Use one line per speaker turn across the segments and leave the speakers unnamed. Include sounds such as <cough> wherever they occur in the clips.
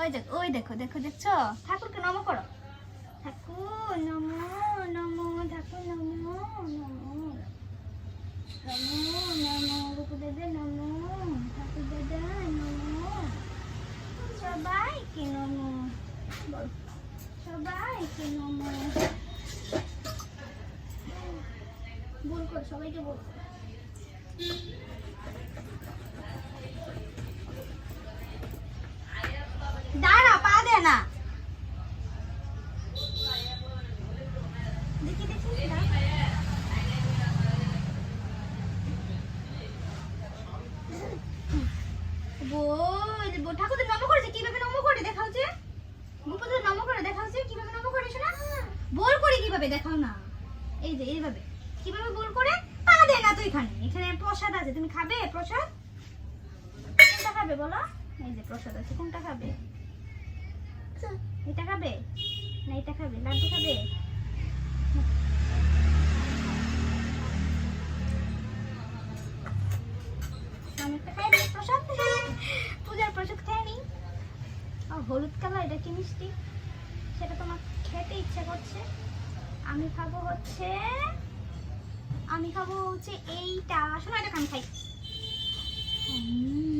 ওই দেখ, ওই দেখো দেখো, দেখছ? ঠাকুরকে নম করো। ঠাকুর, নম নম, ঠাকুর, নম নম নম নম গোপু দাদা নম ঠাকুর দাদা নম, সবাইকে নম সবাইকে নম। বল কর, সবাইকে বল দাঁড়া না করে দেখাও কীভাবে নম করে শোনা? বল করে কীভাবে দেখাও না? এই যে, এইভাবে। কীভাবে বল করে? না তো এখানে। এখানে প্রসাদ আছে। তুমি খাবে প্রসাদ? কোনটা খাবে বলো? এই যে প্রসাদ আছে, কোনটা খাবে? এটা খাবে? না, এটা খাবে, লাড্ডু খাবে? পূজার প্রসাদ খাই নি আর হলুদ কালার, এটা কি মিষ্টি? সেটা তোমার খেতে ইচ্ছা করছে। আমি খাব হচ্ছে, আমি খাব হচ্ছে এইটা। শোনো, এটা আমি খাই উম।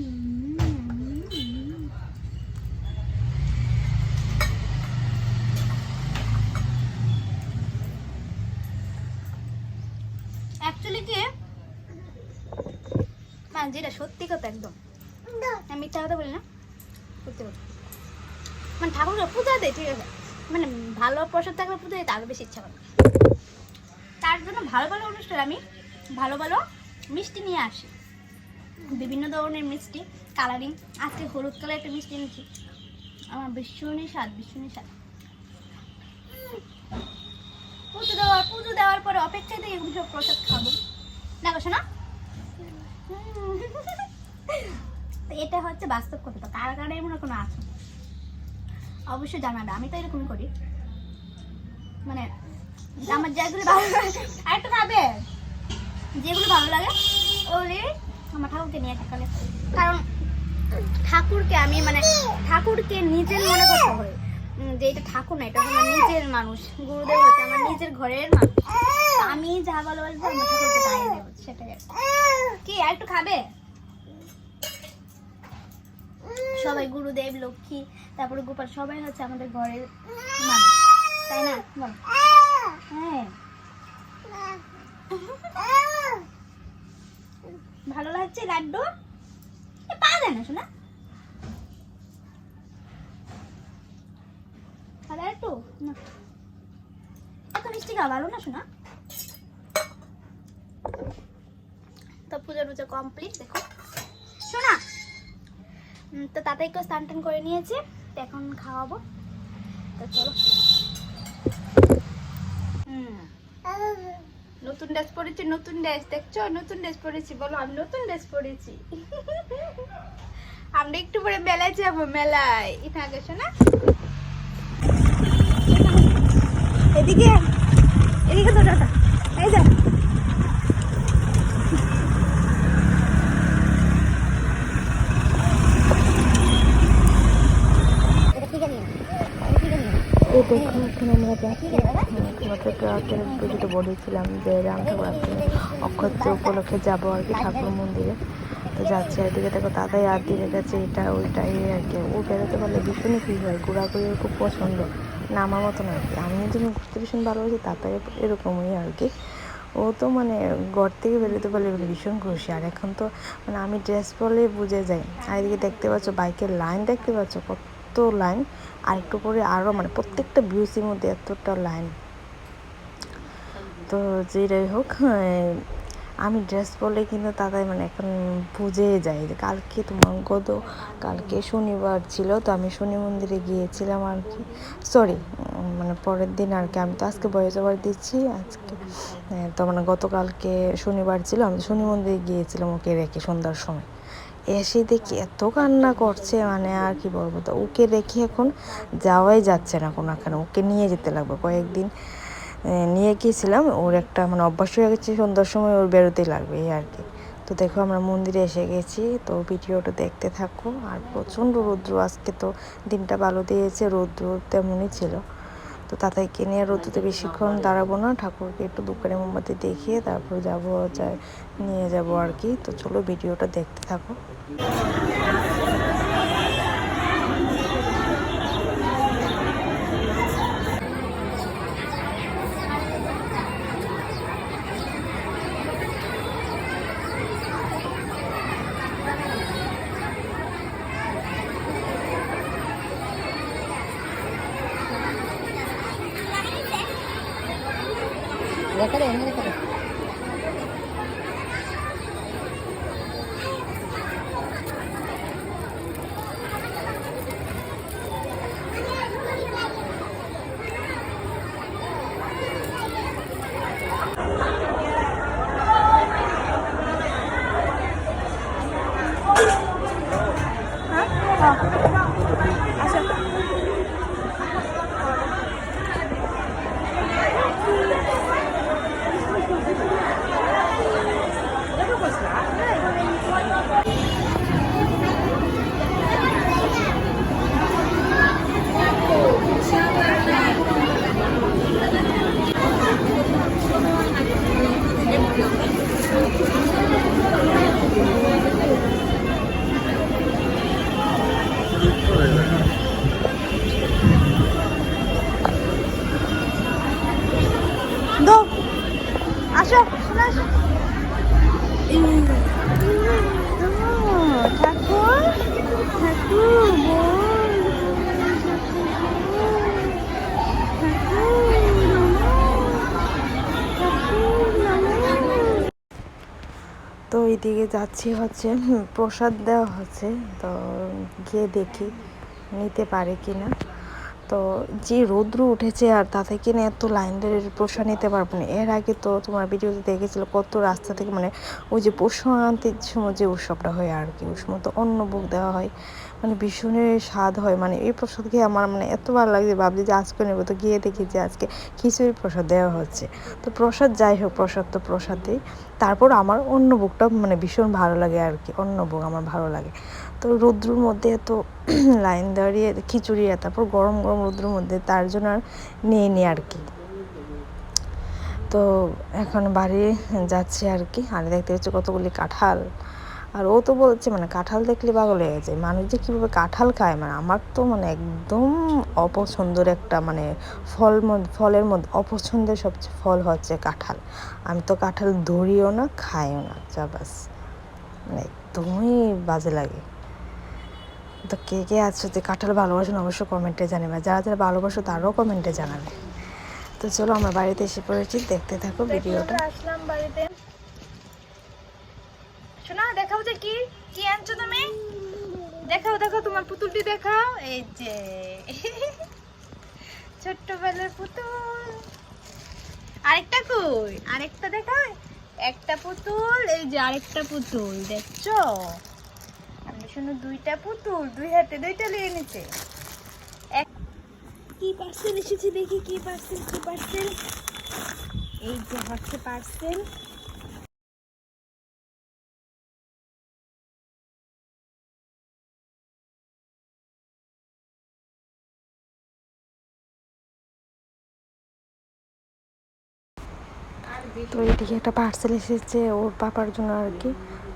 অ্যাকচুয়ালি কি না যেটা সত্যি কথা একদম। আমি মিথ্যা কথা বলি না। সত্যি কথা। মানে ঠাকুরকে পূজা দেয় ঠিক আছে? মানে ভালো প্রসাদ থাকলে পুজো দিতে আরও বেশি ইচ্ছা করে। তার জন্য ভালো ভালো অনুষ্ঠান আমি ভালো ভালো মিষ্টি নিয়ে আসি। বিভিন্ন ধরনের মিষ্টি কালারিং। আজকে হলুদ কালার একটা মিষ্টি এনেছি। আমার ভীষণই স্বাদ ভীষণই স্বাদ। পুজো দেওয়ার পুজো দেওয়ার পরে অপেক্ষায় থেকে এগুলো সব প্রসাদ খাব। না শোনা তো এটা হচ্ছে বাস্তব কথা কার কার এমন কোনো আছে? অবশ্যই জানাবে আমি তো এরকমই করি। মানে আমার যেগুলো ভালো লাগে আর একটু খাবে যেগুলো ভালো লাগে, ওগুলি আমার ঠাকুরকে নিয়ে থাকলে কারণ ঠাকুরকে আমি মানে ঠাকুরকে নিজের মনে করতে হয়। যে এটা ঠাকুর না, এটা আমার নিজের মানুষ। গুরুদেব হচ্ছে আমার নিজের ঘরের মানুষ। আমি যা ভালোবাসবো আমার ঠাকুরকে তাই দেবো। কি। আর একটু খাবে? সবাই গুরুদেব, লক্ষ্মী, তারপরে গোপাল, সবাই হচ্ছে আমাদের ঘরের তাই না? হ্যাঁ। ভালো লাগছে লাড্ডু? পাওয়া যায় না, শোনা। খাবে একটু মিষ্টি খাওয়া ভালো না, শোনা? পুজো টুজো কমপ্লিট দেখো শোনা তো তাড়াতাড়ি স্নান টান করে নিয়েছি, তো এখন খাওয়াবো। তো চলো। নতুন ড্রেস পরেছি, নতুন ড্রেস দেখছ? নতুন ড্রেস পরেছি, বলো, আমি নতুন ড্রেস পরেছি। আমরা একটু পরে মেলায় যাব, মেলায়। এটা গেছো না এদিকে এদিকে তো দাদা এই যা
এই দেখো এখন আমরা যাচ্ছি তোমাকে আগের ভিডিওতে বলেছিলাম যে রাম ঠাকুর উপলক্ষে যাব আর কি, ঠাকুর মন্দিরে। তো যাচ্ছে এদিকে দেখো দাদাই আর দিয়ে গেছে এটা ওইটা এই আর কি। ও বেরোতে পারলে ভীষণই ফ্রি হয়, ঘোরাঘুরি খুব পছন্দ। না, আমার মতন আর কি আমি যেমন ঘুরতে ভীষণ ভালোবাসি, তাতাই এরকমই আর কি। ও তো মানে ঘর থেকে বেরোতে পারলে ভীষণ খুশি। আর এখন তো মানে আমি ড্রেস পরলেই বুঝে যাই আর এদিকে দেখতে পাচ্ছ, বাইকের লাইন দেখতে পাচ্ছ, কত লাইন। আর একটু পরে আরও মানে প্রত্যেকটা বিউসির মধ্যে এতটা লাইন। তো যেটাই হোক আহ, আমি ড্রেস পরলে কিন্তু তাদের মানে এখন বুঝে যাই যে কালকে তোমার গত কালকে শনিবার ছিল তো আমি শনি মন্দিরে গিয়েছিলাম আর কি। সরি মানে পরের দিন আর কি। আমি তো আজকে বয়স ওভার দিচ্ছি আজকে তো মানে গতকালকে শনিবার ছিল আমি শনি মন্দিরে গিয়েছিলাম ওকে রেখে সন্ধ্যার সময়। এসে দেখি এত কান্না করছে মানে আর কি বলব তো ওকে রেখে এখন যাওয়াই যাচ্ছে না কোনোখানে। ওকে নিয়ে যেতে লাগবে কয়েকদিন। নিয়ে গিয়েছিলাম। ওর একটা মানে অভ্যাস হয়ে গেছে, সন্ধ্যার সময় ওর বেরোতেই লাগবে এই আর কি। তো দেখো আমরা মন্দিরে এসে গেছি, তো ভিডিওটা দেখতে থাকো। আর প্রচণ্ড রৌদ্র, আজকে তো দিনটা ভালো দিয়েছে, রৌদ্র তেমনই ছিল। তো তাতাইকে নিয়ে রৌদ্রতে বেশিক্ষণ দাঁড়াবো না, ঠাকুরকে একটু দোকানে মোমবাতি দেখিয়ে তারপর যাব যায় নিয়ে যাব আর কি। তো চলো ভিডিওটা দেখতে থাকো। 別れをなれた তো এইদিকে যাচ্ছি হচ্ছে প্রসাদ দেওয়া হচ্ছে, তো গিয়ে দেখি নিতে পারে কি না তো যে রৌদ্র উঠেছে আর তাতে কিনা এত লাইন ধরে প্রসাদ নিতে পারব না। এর আগে তো তোমার ভিডিওতে দেখেছিল কত রাস্তা থেকে মানে ওই যে পোষা আনতে সময় যে উৎসবটা হয় আর কি সময় তো অন্ন বুক দেওয়া হয়। মানে ভীষণই স্বাদ হয়। মানে এই প্রসাদ খেয়ে আমার মানে এত ভালো লাগছে ভাবছি যে আজকে নেব। তো গিয়ে দেখি যে আজকে খিচুড়ি প্রসাদ দেওয়া হচ্ছে। তো প্রসাদ যাই হোক, প্রসাদ তো প্রসাদেই। তারপর আমার অন্য বুকটা মানে ভীষণ ভালো লাগে আর কি। অন্য বুক আমার ভালো লাগে। তো রৌদ্রর মধ্যে এত <clears throat> লাইন দাঁড়িয়ে খিচুড়ি তারপর গরম গরম রৌদ্রের মধ্যে তার জন্য আর নিয়ে নিই আর কি। তো এখন বাড়ি যাচ্ছি আর কি। আর দেখতে হচ্ছে কতগুলি কাঁঠাল। আর ও তো বলছে মানে কাঁঠাল দেখলে পাগল হয়ে গেছে। মানুষ যে কীভাবে কাঁঠাল খায় মানে আমার তো মানে একদম অপছন্দের একটা মানে ফল ফলের মধ্যে অপছন্দের সবচেয়ে ফল হচ্ছে কাঁঠাল। আমি তো কাঁঠাল ধরিও না খাইও না যা বাস। মানে একদমই বাজে লাগে। তো কে কে আছো যে কাঁঠাল ভালোবাসেন অবশ্যই কমেন্টে জানাবে। যারা যারা ভালোবাসো তারাও কমেন্টে জানাবে। তো চলো আমরা বাড়িতে এসে পড়েছি দেখতে থাকো ভিডিওটা।
আসলাম বাড়িতে। শোনা, দেখাও যে কি কি আনছো তুমি? দেখাও দেখাও, তোমার পুতুলটি দেখাও। এই যে। <laughs> ছোট্টবেলার পুতুল। আরেকটা কই? আরেকটা দেখায় একটা পুতুল, এই যে আরেকটা পুতুল, দেখছ? আমি শুনো দুইটা পুতুল, দুই হাতে দুইটা নিয়ে এক কি পার্সেল এসেছে দেখি, কি পার্সেল কি পার্সেল এই যে হচ্ছে পার্সেল
তো এদিকে একটা পার্সেল এসেছে ওর পাপার জন্য আর কি।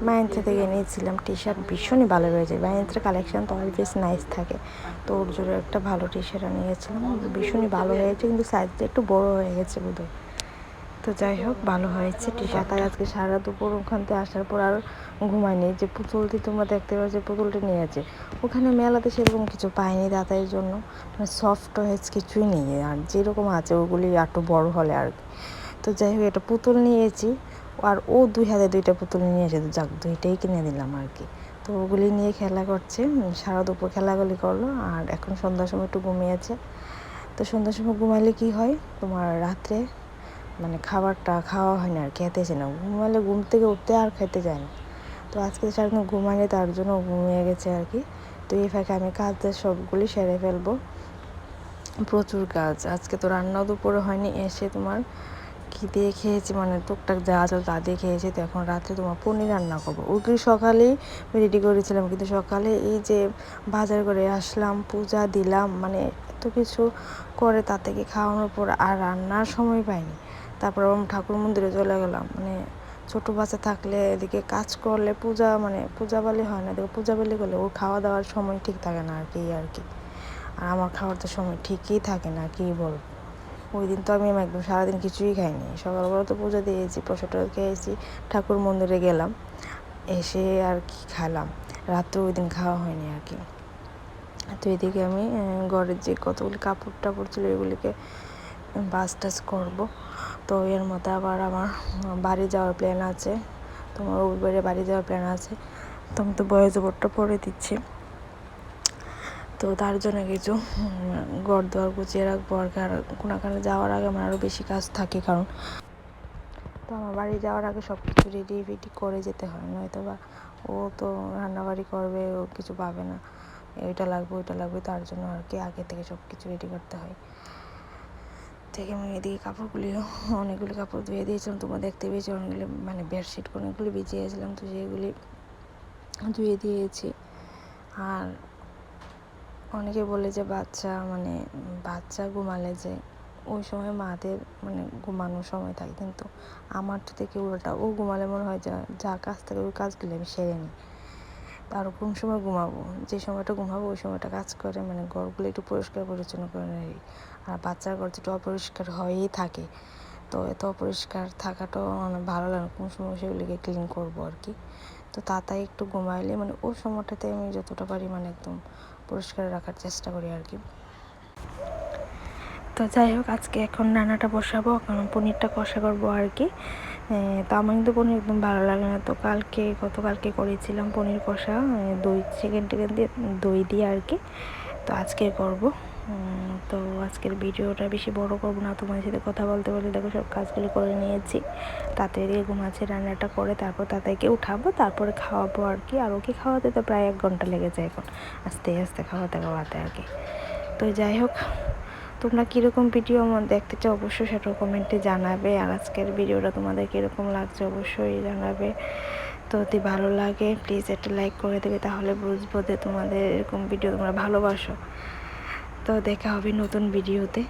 মায়েন্ত্রা থেকে নিয়েছিলাম টি শার্ট ভীষণই ভালো রয়েছে মায়েন্ত্রা কালেকশন তো অলওয়েজ নাইস থাকে। তো ওর জন্য একটা ভালো টি শার্ট নিয়েছিলাম। ভীষণই ভালো হয়েছে। কিন্তু সাইজটা একটু বড় হয়ে গেছে বোধহয়। তো যাই হোক, ভালো হয়েছে টি শার্ট আর আজকে সারা দুপুর ওখান থেকে আসার পর আর ঘুমাইনি। যে পুতুলটি তোমরা দেখতে পাচ্ছ পুতুলটি নিয়েছে ওখানে মেলাতে সেরকম কিছু পাইনি দাদার জন্য। মানে সফট হয়েছে কিছুই নেই। আর যেরকম আছে ওগুলি একটু বড় হলে আর কি। তো যাই হোক এটা পুতুল নিয়েছি আর ও দুই হাতে দুইটা পুতুল নিয়ে এসে যাক, দুইটাই কিনে দিলাম আর কি। তো ওগুলি নিয়ে খেলা করছে সারা দুপুর খেলাগুলি করল আর এখন সন্ধ্যার সময় একটু ঘুমিয়েছে তো সন্ধ্যার সময় ঘুমাইলে কি হয়? তোমার রাত্রে মানে খাবারটা খাওয়া হয় না আর খেতেছে না। ঘুমালে ঘুম থেকে উঠতে আর খেতে যায় না। তো আজকে সারাদিন ঘুমাইনি তার জন্য ঘুমিয়ে গেছে আর কি। তো এই ফাঁকে আমি কাজের সবগুলি সেরে ফেলব। প্রচুর কাজ। আজকে তো রান্নাও দুপুরে হয়নি, এসে তোমার কী দিয়ে খেয়েছি মানে টুকটাক যা আছে তা দিয়ে খেয়েছি। তো এখন রাত্রে তোমার পনির রান্না করব। ওগুলি সকালেই আমি রেডি করেছিলাম, কিন্তু সকালে এই যে বাজার করে আসলাম, পূজা দিলাম মানে এত কিছু করে তা থেকে খাওয়ানোর পর আর রান্নার সময় পাইনি। তারপর আমি ঠাকুর মন্দিরে চলে গেলাম মানে ছোটো বাচ্চা থাকলে এদিকে কাজ করলে পূজা মানে পূজা বালি হয় না, এদিকে পূজা বালি করলে ওর খাওয়া দাওয়ার সময় ঠিক থাকে না আর কি আর কি। আর আমার খাওয়ার তো সময় ঠিকই থাকে না কী বলব। ওই দিন তো আমি একদম সারাদিন কিছুই খাইনি। সকালবেলা তো পুজো দিয়েছি প্রসাদটা খেয়েছি, ঠাকুর মন্দিরে গেলাম, এসে আর কি খেলাম। রাত্রে ওই দিন খাওয়া হয়নি আর কি। তো এদিকে আমি ঘরের যে কতগুলি কাপড় টাপড় ছিল এগুলিকে বাস টাস করব। তো এর মধ্যে আবার আমার বাড়ি যাওয়ার প্ল্যান আছে। তোমার রবিবারে বাড়ি যাওয়ার প্ল্যান আছে। তো আমি তো বয়স ওপরটা পরে দিচ্ছি। তো তার জন্য কিছু ঘর দুয়ার গুছিয়ে রাখব আর কোনাখানে যাওয়ার আগে আমার আরও বেশি কাজ থাকে কারণ তো আমার বাড়ি যাওয়ার আগে সব কিছু রেডি ফেডি করে যেতে হয়। নয়তো বা ও তো রান্নাবাড়ি করবে, ও কিছু পাবে না। এটা লাগবে, ওইটা লাগবে, তার জন্য আর কি আগে থেকে সব কিছু রেডি করতে হয়। থেকে আমি এদিকে কাপড়গুলিও অনেকগুলি কাপড় ধুয়ে দিয়েছিলাম, তোমরা দেখতে পেয়েছি অনেকগুলি মানে বেডশিট অনেকগুলি ভিজিয়েছিলাম তো সেগুলি ধুয়ে দিয়েছি। আর অনেকে বলে যে বাচ্চা মানে বাচ্চা ঘুমালে যে ওই সময় মাদের মানে ঘুমানোর সময় থাকে কিন্তু আমার তো থেকে উল্টা ও ঘুমালে মনে হয় যা যা কাজ থাকে ওই কাজগুলো আমি সেরে নিই। আর কোন সময় ঘুমাবো? যে সময়টা ঘুমাবো, ওই সময়টা কাজ করে মানে ঘরগুলো একটু পরিষ্কার পরিচ্ছন্ন করে নেই। আর বাচ্চার ঘর যেটা অপরিষ্কার হয়েই থাকে, তো এত অপরিষ্কার থাকাটাও মানে ভালো লাগে। কোন সময় সেগুলিকে ক্লিন করব আর কি? তো তাতাই একটু ঘুমাইলে মানে ওই সময়টাতে আমি যতটা পারি মানে একদম পরিষ্কার রাখার চেষ্টা করি আর কি। তো যাই হোক, আজকে এখন রান্নাটা বসাবো কারণ পনিরটা কষা করব আর কি। তো আমার কিন্তু পনির একদম ভালো লাগে না। তো কালকে, গতকালকে করেছিলাম পনির কষা দই চিকেন টিকেন দিয়ে, দই দিয়ে আর কি। তো আজকে করব। তো আজকের ভিডিওটা বেশি বড় করব না। তোমার সাথে কথা বলতে বলতে দেখো সব কাজগুলি করে নিয়েছি। তাতে দিয়ে ঘুমাচ্ছে, রান্নাটা করে, তারপর তাদেরকে উঠাবো, তারপরে খাওয়াবো আর কি। আর ওকে খাওয়াতে তো প্রায় এক ঘণ্টা লেগে যায় এখন। আস্তে আস্তে খাওয়াতে খাওয়াতে আর কি তো যাই হোক, তোমরা কীরকম ভিডিও আমার দেখতে চাও অবশ্যই সেটা কমেন্টে জানাবে। আর আজকের ভিডিওটা তোমাদের কীরকম লাগছে অবশ্যই জানাবে। তো যদি ভালো লাগে প্লিজ একটা লাইক করে দেবে, তাহলে বুঝব যে তোমাদের এরকম ভিডিও তোমরা ভালোবাসো। তো দেখা হবে নতুন ভিডিওতে।